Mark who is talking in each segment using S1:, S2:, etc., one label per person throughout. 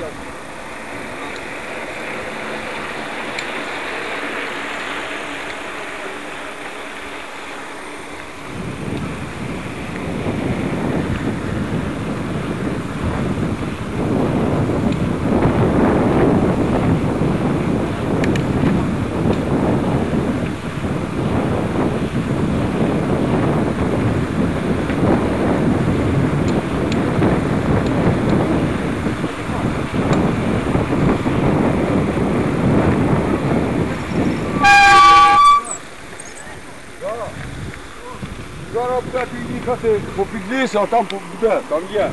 S1: よ。Буде їхати по підлісі, а там буде, там є.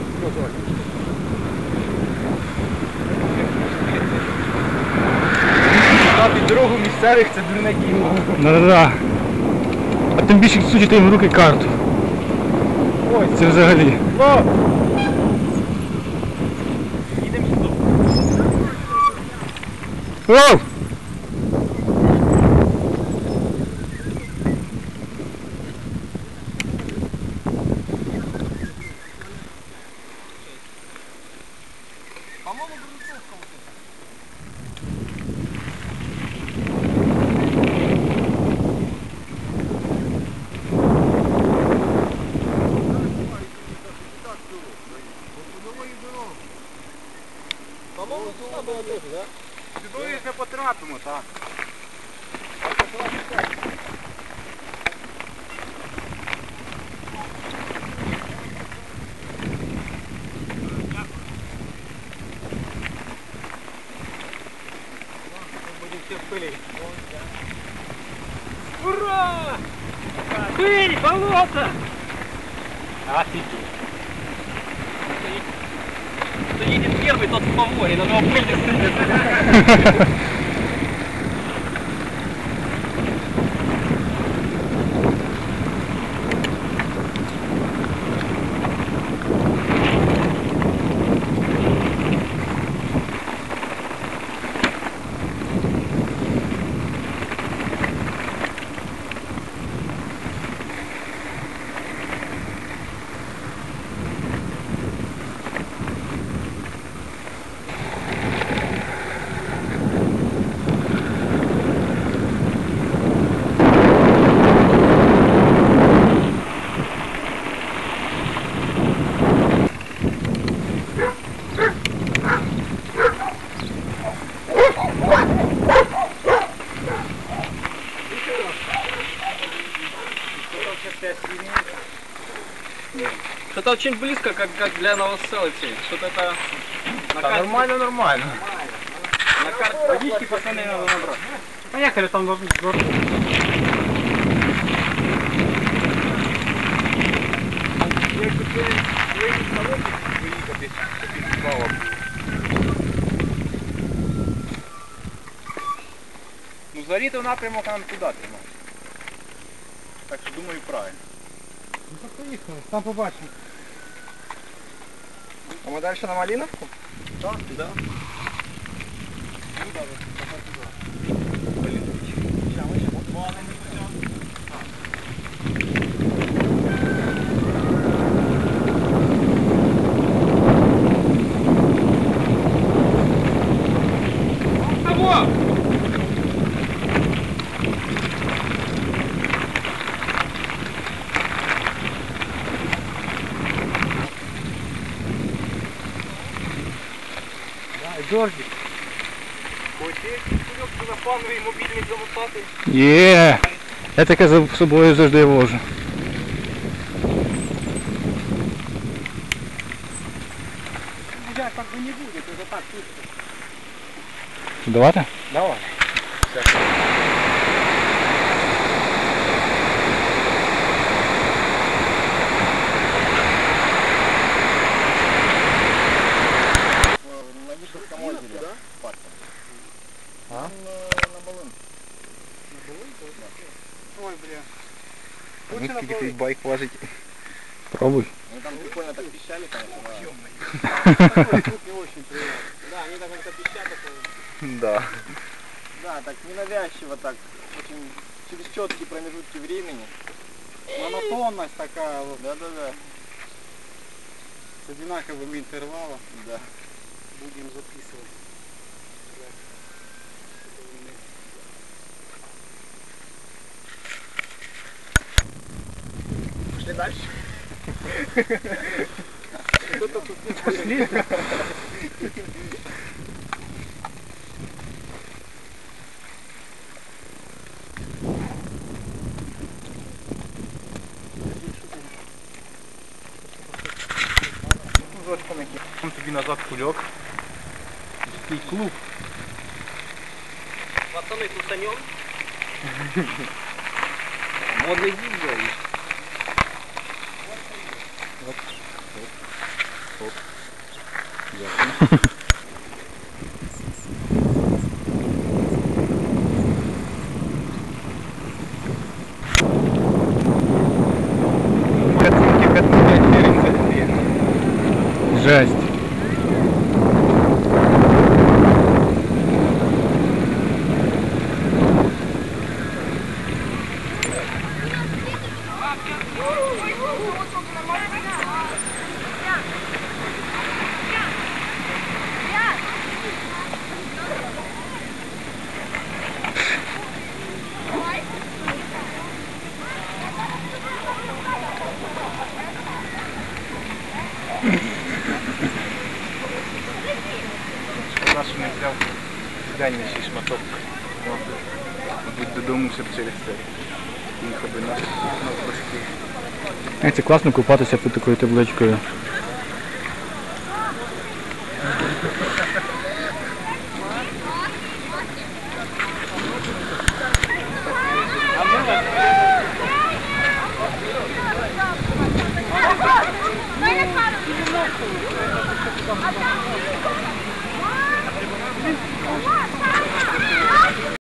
S2: Під дорогу місцевих це дурне діло.
S3: Да-да-да. А тим більше сучити їм в руки карту.
S1: Ой,
S3: Це взагалі.
S1: о,
S2: Їдемо сюди.
S3: Оу!
S2: Сюди
S1: не потрапимо, так.
S2: Будем все в пыли. Ура! Пыль, болото! Офигеть. Кто едет первый, тот в фаворе, на него пыль Что-то очень близко, как, как для новоселицей. Что-то это на карте,
S1: Нормально, нормально.
S2: на карте водички пацаны надо набрать.
S3: Поехали, там должны
S1: Ну, заріти в напрямок нам туди тримати. Так що думаю, правильно.
S3: Ну, поїхали, там побачимо.
S1: А ми далі на Маліновку?
S2: Да, да.
S3: Джорджі.
S2: Хочеш телефоновий мобільний залутати?
S3: Є. Я таке за собою завжди вожу.
S2: Гулять так бы не будет, это так чисто.
S3: Давати?
S2: Давай.
S1: Скільки твій байк важить?
S3: Пробуй.
S1: Ну там прикольно так пищали, конечно.
S2: Звук не очень приятный. Да, они так как-то пищат.
S1: Да. Да, так ненавязчиво так. Очень через четкие промежутки времени.
S2: Монотонность такая вот,
S1: Да, да, да.
S2: с одинаковым интервалом.
S1: Да.
S4: Будем записывать.
S5: Дальше.
S1: Пошли. Там тобі назад кульок. Такий клуб.
S2: Пацаны, тусанем? Модный диджей.
S1: Картинки, картинки, Жесть. Шкода, що не взяв дальніший шматок. Мабуть, додому ще б через це. Їхав би на, на важкий. Це класно купатися під такою табличкою.